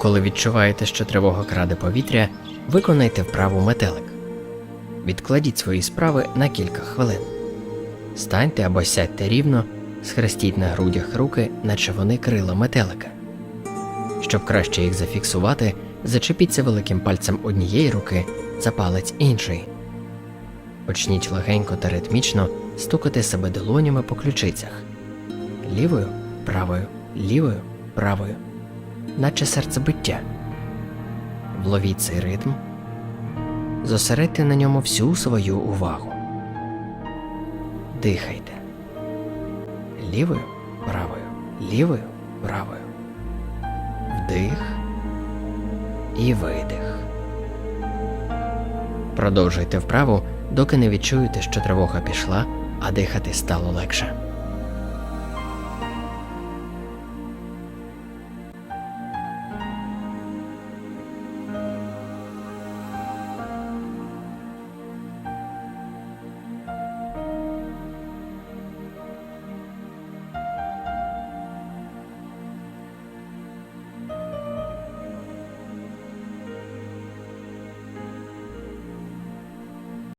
Коли відчуваєте, що тривога краде повітря, виконайте вправу метелик. Відкладіть свої справи на кілька хвилин. Станьте або сядьте рівно, схрестіть на грудях руки, наче вони крила метелика. Щоб краще їх зафіксувати, зачепіться великим пальцем однієї руки за палець іншої. Почніть легенько та ритмічно стукати себе долонями по ключицях. Лівою, правою, лівою, правою, наче серцебиття. Вловіть цей ритм. Зосередьте на ньому всю свою увагу. Дихайте. Лівою, правою, лівою, правою. Вдих і видих. Продовжуйте вправу, доки не відчуєте, що тривога пішла, а дихати стало легше.